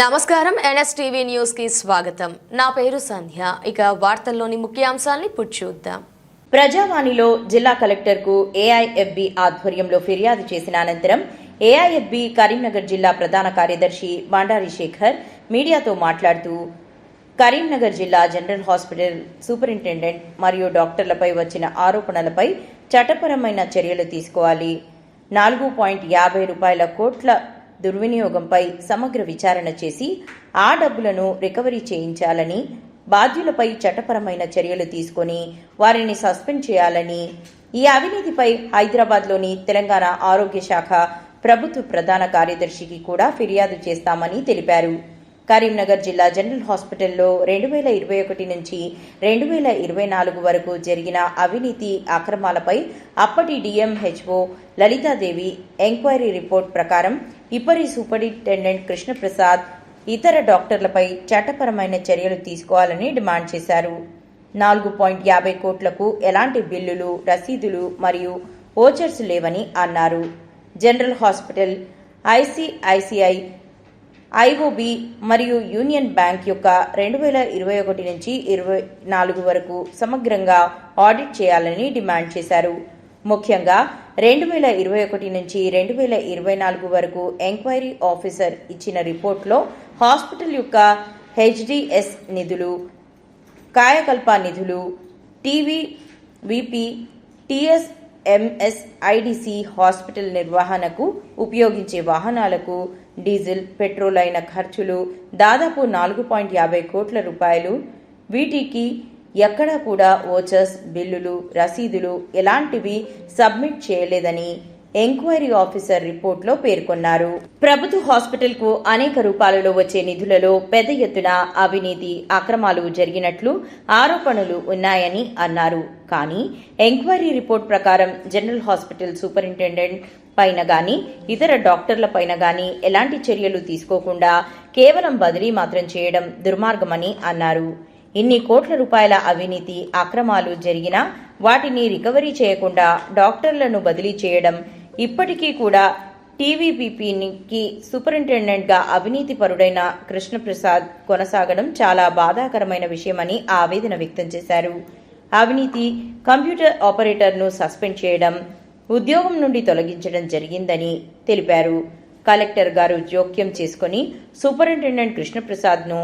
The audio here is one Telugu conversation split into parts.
నమస్కారం. ఎన్ఎస్టీవీ న్యూస్కి స్వాగతం. నా పేరు సంధ్య. ఇక వార్తల్లోని ముఖ్యాంశాల్ని చూద్దాం. ప్రజావాణిలో జిల్లా కలెక్టర్కు ఏఐఎఫ్బి ఆధ్వర్యంలో ఫిర్యాదు చేసిన అనంతరం ఏఐఎఫ్బి కరీంనగర్ జిల్లా ప్రధాన కార్యదర్శి బండారి శేఖర్ మీడియాతో మాట్లాడుతూ కరీంనగర్ జిల్లా జనరల్ హాస్పిటల్ సూపరింటెండెంట్ మరియు డాక్టర్లపై వచ్చిన ఆరోపణలపై చట్టపరమైన చర్యలు తీసుకోవాలి. నాలుగు పాయింట్ యాభై రూపాయల కోట్ల దుర్వినియోగంపై సమగ్ర విచారణ చేసి ఆ డబ్బులను రికవరీ చేయించాలని బాధ్యులపై చట్టపరమైన చర్యలు తీసుకొని వారిని సస్పెండ్ చేయాలని ఈ అవినీతిపై హైదరాబాద్లోని తెలంగాణ ఆరోగ్య శాఖ ప్రభుత్వ ప్రధాన కార్యదర్శికి కూడా ఫిర్యాదు చేస్తామని తెలిపారు. కరీంనగర్ జిల్లా జనరల్ హాస్పిటల్లో రెండు వేల ఇరవై ఒకటి నుంచి రెండు వేల ఇరవై నాలుగు వరకు జరిగిన అవినీతి అక్రమాలపై అప్పటి డిఎంహెచ్ఓ లలితాదేవి ఎంక్వైరీ రిపోర్ట్ ప్రకారం ఇప్పటి సూపరింటెండెంట్ కృష్ణప్రసాద్ ఇతర డాక్టర్లపై చట్టపరమైన చర్యలు తీసుకోవాలని డిమాండ్ చేశారు. నాలుగు పాయింట్ యాభై కోట్లకు ఎలాంటి బిల్లులు రసీదులు మరియు ఓచర్స్ లేవని అన్నారు. జనరల్ హాస్పిటల్ ఐసిఐసిఐ ఐఓబి మరియు యూనియన్ బ్యాంక్ యొక్క రెండు వేల ఇరవై ఒకటి నుంచి ఇరవై నాలుగు వరకు సమగ్రంగా ఆడిట్ చేయాలని డిమాండ్ చేశారు. ముఖ్యంగా రెండు వేల ఇరవై ఒకటి నుంచి రెండు వేల ఇరవై నాలుగు వరకు ఎంక్వైరీ ఆఫీసర్ ఇచ్చిన రిపోర్ట్లో హాస్పిటల్ యొక్క హెచ్డిఎస్ నిధులు కాయకల్ప నిధులు TV VP TS IDC hospital నిర్వహణకు ఉపయోగించే వాహనాలకు డీజిల్ పెట్రోల్ అయిన ఖర్చులు దాదాపు నాలుగు పాయింట్ యాభై కోట్ల రూపాయలు. వీటికి ఎక్కడా కూడా ఓచర్స్ బిల్లులు రసీదులు ఎలాంటివి సబ్మిట్ చేయలేదని ఎంక్వైరీ ఆఫీసర్ రిపోర్ట్లో పేర్కొన్నారు. ప్రభుత్వ హాస్పిటల్కు అనేక రూపాలలో వచ్చే నిధులలో పెద్ద ఎత్తున అవినీతి అక్రమాలు జరిగినట్లు ఆరోపణలు ఉన్నాయని అన్నారు. కానీ ఎంక్వైరీ రిపోర్ట్ ప్రకారం జనరల్ హాస్పిటల్ సూపరింటెండెంట్ పైన గాని ఇతర డాక్టర్ల పైన గాని ఎలాంటి చర్యలు తీసుకోకుండా కేవలం బదిలీ మాత్రం చేయడం దుర్మార్గమని అన్నారు. ఇన్ని కోట్ల రూపాయల అవినీతి అక్రమాలు జరిగినా వాటిని రికవరీ చేయకుండా డాక్టర్లను బదిలీ చేయడం ఇప్పటికీ కూడా టీవీపీపీకి సూపరింటెండెంట్గా అవినీతి పరుడైన కృష్ణప్రసాద్ కొనసాగడం చాలా బాధాకరమైన విషయమని ఆవేదన వ్యక్తం చేశారు. అవినీతి కంప్యూటర్ ఆపరేటర్ను సస్పెండ్ చేయడం ఉద్యోగం నుండి తొలగించడం జరిగిందని తెలిపారు. కలెక్టర్ గారు జోక్యం చేసుకుని సూపరింటెండెంట్ కృష్ణప్రసాద్ను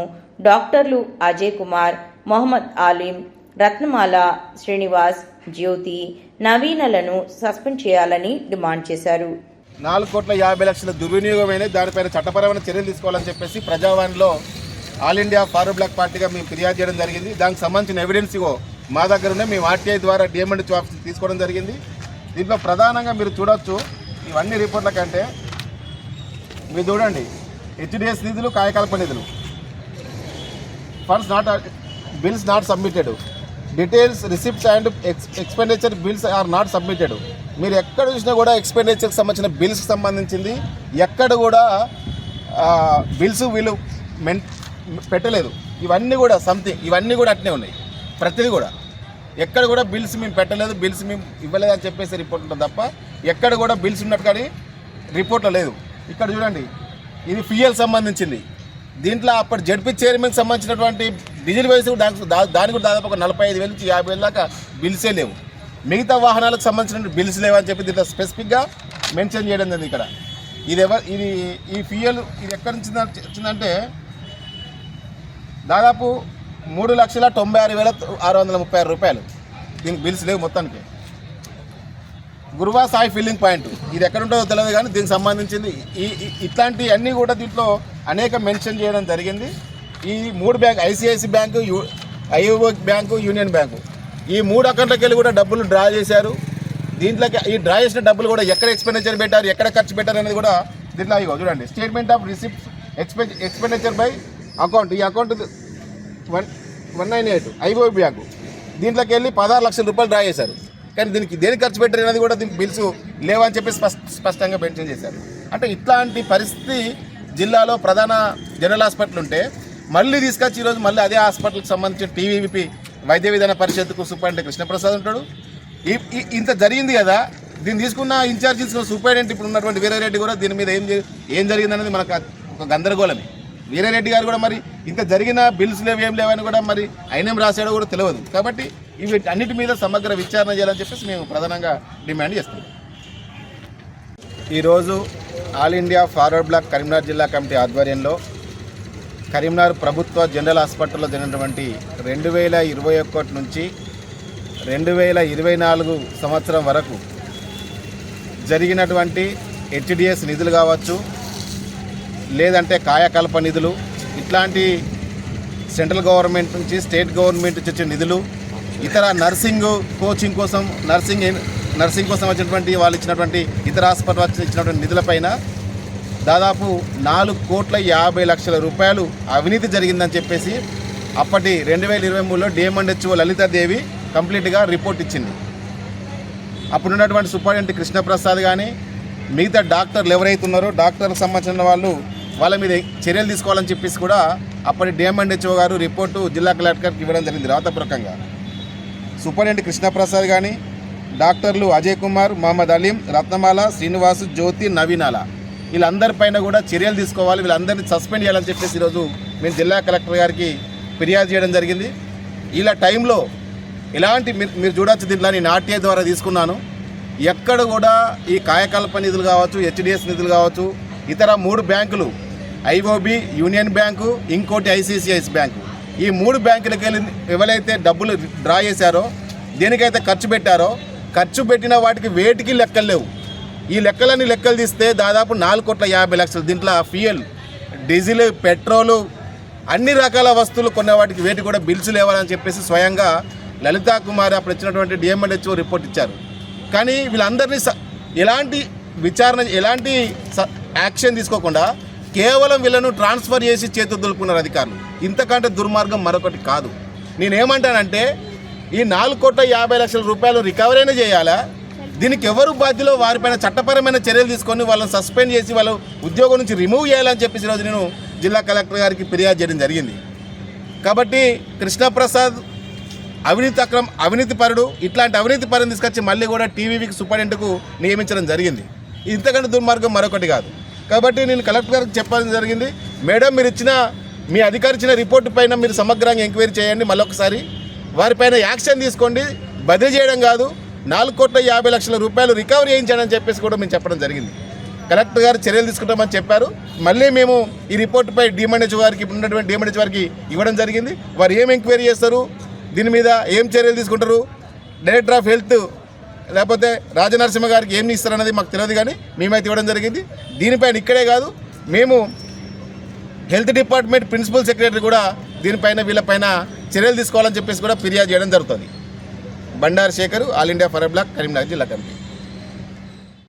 డాక్టర్లు అజయ్ కుమార్ మొహమ్మద్ ఆలిం రత్నమాల శ్రీనివాస్ జ్యోతి నవీనలను సస్పెండ్ చేయాలని డిమాండ్ చేశారు. నాలుగు కోట్ల యాభై లక్షల దుర్వినియోగమైన దానిపైన చట్టపరమైన చర్యలు తీసుకోవాలని చెప్పేసి ప్రజావాణిలో ఆల్ ఇండియా ఫారూ బ్లాక్ పార్టీగా మేము ఫిర్యాదు చేయడం జరిగింది. దానికి సంబంధించిన ఎవిడెన్స్ మా దగ్గర ఉన్నాయి. మేము ఆర్టీఐ ద్వారా డిఎంఎండ్ ఆఫీస్ తీసుకోవడం జరిగింది. దీంట్లో ప్రధానంగా మీరు చూడొచ్చు ఇవన్నీ రిపోర్ట్ల కంటే మీరు చూడండి. హెచ్డిఎస్ నిధులు కాయకల్ప నిధులు. Funds not bills not submitted details receipts and expenditure bills are not submitted మీరు ఎక్కడ చూసినా కూడా ఎక్స్పెండిచర్కి సంబంధించిన బిల్స్కి సంబంధించింది. ఎక్కడ కూడా బిల్స్ వీళ్ళు మెన్ పెట్టలేదు. ఇవన్నీ కూడా సంథింగ్ ఇవన్నీ కూడా అట్నే ఉన్నాయి. ప్రతిదీ కూడా. ఎక్కడ కూడా బిల్స్ మేము పెట్టలేదు బిల్స్ మేము ఇవ్వలేదు అని చెప్పేసి రిపోర్ట్ ఉంటుంది తప్ప ఎక్కడ కూడా బిల్స్ ఉన్నట్టు కానీ రిపోర్ట్లో లేదు. ఇక్కడ చూడండి ఇది ఫియల్ సంబంధించింది. దీంట్లో అప్పటి జడ్పీ చైర్మన్కి సంబంధించినటువంటి డీజిల్ వయసు దానికి దా- దానికి కూడా దాదాపు ఒక నలభై ఐదు వేల నుంచి యాభై వేల దాకా బిల్సే లేవు. మిగతా వాహనాలకు సంబంధించిన బిల్స్ లేవని చెప్పి దీంట్లో స్పెసిఫిక్గా మెన్షన్ చేయడం జరిగింది ఇక్కడ. ఇది ఎవరు ఇది ఈ ఫియల్ ఇది ఎక్కడి నుంచి వచ్చిందంటే దాదాపు మూడు లక్షల తొంభై ఆరు వేల ఆరు వందల ముప్పై ఆరు రూపాయలు దీనికి బిల్స్ లేవు మొత్తానికి. గురువా సాయి ఫిల్లింగ్ పాయింట్. ఇది ఎక్కడ ఉంటుందో తెలియదు కానీ దీనికి సంబంధించింది. ఈ ఇట్లాంటి అన్నీ కూడా దీంట్లో అనేక మెన్షన్ చేయడం జరిగింది. ఈ మూడు bank ICICI bank U IO bank union bank. ఈ మూడు అకౌంట్లకి వెళ్ళి కూడా డబ్బులు డ్రా చేశారు. దీంట్లోకి ఈ డ్రా చేసిన డబ్బులు కూడా ఎక్కడ ఎక్స్పెండిచర్ పెట్టారు ఎక్కడ ఖర్చు పెట్టారు అనేది కూడా దీంట్లో ఇగో చూడండి. Statement of receipt ఎక్స్పె expenditure by account ఈ account one one nine eight IO bank. దీంట్లోకి వెళ్ళి పదహారు లక్షల రూపాయలు డ్రా చేశారు. కానీ దీనికి దేనికి ఖర్చు పెట్టారు అనేది కూడా దీనికి బిల్స్ లేవని చెప్పి స్పష్ట స్పష్టంగా మెన్షన్ చేశారు. అంటే ఇట్లాంటి పరిస్థితి జిల్లాలో ప్రధాన జనరల్ హాస్పిటల్ ఉంటే మళ్ళీ తీసుకొచ్చి ఈరోజు మళ్ళీ అదే హాస్పిటల్కి సంబంధించిన టీవీపీ వైద్య విధాన పరిషత్కు సూపరింటెండెంట్ కృష్ణప్రసాద్ ఉంటాడు. ఇంత జరిగింది కదా దీన్ని తీసుకున్న ఇన్ఛార్జ్ తీసుకున్న సూపరింటెండెంట్ ఇప్పుడు ఉన్నటువంటి వీరారెడ్డి కూడా దీని మీద ఏం ఏం జరిగిందనేది మనకు ఒక గందరగోళమే. వీరారెడ్డి గారు కూడా మరి ఇంత జరిగిన బిల్స్ లేవు ఏం లేవని కూడా మరి ఆయన రాశాడో కూడా తెలియదు. కాబట్టి ఇవి అన్నిటి మీద సమగ్ర విచారణ చేయాలని చెప్పేసి మేము ప్రధానంగా డిమాండ్ చేస్తున్నాం. ఈరోజు all India forward black Karimnagar జిల్లా కమిటీ ఆధ్వర్యంలో కరీంనగర్ ప్రభుత్వ జనరల్ హాస్పిటల్లో జరిగినటువంటి రెండు వేల ఇరవై ఒకటి నుంచి రెండు వేల ఇరవై నాలుగు సంవత్సరం వరకు జరిగినటువంటి హెచ్డిఎస్ నిధులు కావచ్చు లేదంటే కాయకల్ప నిధులు ఇట్లాంటి సెంట్రల్ గవర్నమెంట్ నుంచి స్టేట్ గవర్నమెంట్ నుంచి వచ్చే నిధులు ఇతర నర్సింగ్ కోచింగ్ కోసం నర్సింగ్ నర్సింగ్ కోసం వచ్చినటువంటి వాళ్ళు ఇచ్చినటువంటి ఇతర హాస్పిటల్ వచ్చి ఇచ్చినటువంటి నిధులపైన దాదాపు నాలుగు కోట్ల యాభై లక్షల రూపాయలు అవినీతి జరిగిందని చెప్పేసి అప్పటి రెండు వేల ఇరవై మూడులో డిఎంఎండ్హెచ్ఓ లలితాదేవి కంప్లీట్గా రిపోర్ట్ ఇచ్చింది. అప్పుడున్నటువంటి సూపరింటెండెంట్ కృష్ణప్రసాద్ కానీ మిగతా డాక్టర్లు ఎవరైతే ఉన్నారో డాక్టర్లకు సంబంధించిన వాళ్ళు వాళ్ళ మీద చర్యలు తీసుకోవాలని చెప్పేసి కూడా అప్పటి డిఎంఎండ్హెచ్ఓ గారు రిపోర్టు జిల్లా కలెక్టర్కి ఇవ్వడం జరిగింది రాతపూర్వకంగా. సూపరింటెండెంట్ కృష్ణప్రసాద్ కానీ డాక్టర్లు అజయ్ కుమార్ మహమ్మద్ అలీం రత్నమాల శ్రీనివాస్ జ్యోతి నవీనాల. వీళ్ళందరిపైన కూడా చర్యలు తీసుకోవాలి వీళ్ళందరినీ సస్పెండ్ చేయాలని చెప్పేసి ఈరోజు మేము జిల్లా కలెక్టర్ గారికి ఫిర్యాదు చేయడం జరిగింది. ఇలా టైంలో ఎలాంటి మీరు మీరు చూడొచ్చు దీంట్లో నేను ఆర్టీఐ ద్వారా తీసుకున్నాను. ఎక్కడ కూడా ఈ కాయకల్ప నిధులు కావచ్చు హెచ్డిఎస్ నిధులు కావచ్చు ఇతర మూడు బ్యాంకులు ఐఓబి యూనియన్ బ్యాంకు ఇంకోటి ఐసిసిఐస్ బ్యాంకు. ఈ మూడు బ్యాంకులకు వెళ్ళి ఎవరైతే డబ్బులు డ్రా చేశారో దేనికైతే ఖర్చు పెట్టారో ఖర్చు పెట్టిన వాటికి వేటికి లెక్కలు లేవు. ఈ లెక్కలన్నీ లెక్కలు తీస్తే దాదాపు నాలుగు కోట్ల యాభై లక్షలు. దీంట్లో ఫ్యూయల్ డీజిల్ పెట్రోలు అన్ని రకాల వస్తువులు కొన్న వాటికి వేటి కూడా బిల్స్ లేవాలని చెప్పేసి స్వయంగా లలితా కుమార్ అప్పుడు ఇచ్చినటువంటి డిఎంఎల్హెచ్ఓ రిపోర్ట్ ఇచ్చారు. కానీ వీళ్ళందరినీ స- ఎలాంటి విచారణ ఎలాంటి స- యాక్షన్ తీసుకోకుండా కేవలం వీళ్ళను ట్రాన్స్ఫర్ చేసి చేతుదులుపుకున్నారు అధికారులు. ఇంతకంటే దుర్మార్గం మరొకటి కాదు. నేనేమంటానంటే ఈ నాలుగు కోట్ల యాభై లక్షల రూపాయలు రికవరీ అయినా చేయాలా? దీనికి ఎవరు బాధ్యులో వారిపైన చట్టపరమైన చర్యలు తీసుకొని వాళ్ళని సస్పెండ్ చేసి వాళ్ళు ఉద్యోగం నుంచి రిమూవ్ చేయాలని చెప్పేసి ఈరోజు నేను జిల్లా కలెక్టర్ గారికి ఫిర్యాదు చేయడం జరిగింది. కాబట్టి కృష్ణప్రసాద్ అవినీతి అక్రమ అవినీతి పరుడు ఇట్లాంటి అవినీతి పరుని తీసుకొచ్చి మళ్ళీ కూడా టీవీకి సూపరింటెండెంట్కు నియమించడం జరిగింది. ఇంతకంటే దుర్మార్గం మరొకటి కాదు. కాబట్టి నేను కలెక్టర్ గారికి చెప్పడం జరిగింది. మేడం మీరు ఇచ్చిన మీ అధికారి ఇచ్చిన రిపోర్టు పైన మీరు సమగ్రంగా ఎంక్వైరీ చేయండి మళ్ళొకసారి. వారిపైన యాక్షన్ తీసుకోండి. బదిలీ చేయడం కాదు. నాలుగు కోట్ల యాభై లక్షల రూపాయలు రికవరీ చేయించాడని చెప్పేసి కూడా మేము చెప్పడం జరిగింది. కలెక్టర్ గారు చర్యలు తీసుకుంటామని చెప్పారు. మళ్ళీ మేము ఈ రిపోర్టుపై డిఎంఎన్హెచ్ వారికి ఉన్నటువంటి డిఎంఎన్హెచ్ వారికి ఇవ్వడం జరిగింది. వారు ఏం ఎంక్వైరీ చేస్తారు? దీని మీద ఏం చర్యలు తీసుకుంటారు? డైరెక్టర్ ఆఫ్ హెల్త్ లేకపోతే రాజనరసింహ గారికి ఏం ఇస్తారన్నది మాకు తెలియదు కానీ మేమైతే ఇవ్వడం జరిగింది. దీనిపైన ఇక్కడే కాదు మేము హెల్త్ డిపార్ట్మెంట్ ప్రిన్సిపల్ సెక్రటరీ కూడా దీనిపైన వీళ్ళపైన చర్యలు తీసుకోవాలని చెప్పేసి కూడా ఫిర్యాదు చేయడం జరుగుతుంది. Bandaru Shekhar all India forward bloc Karimnagar జిల్లా కమిటీ.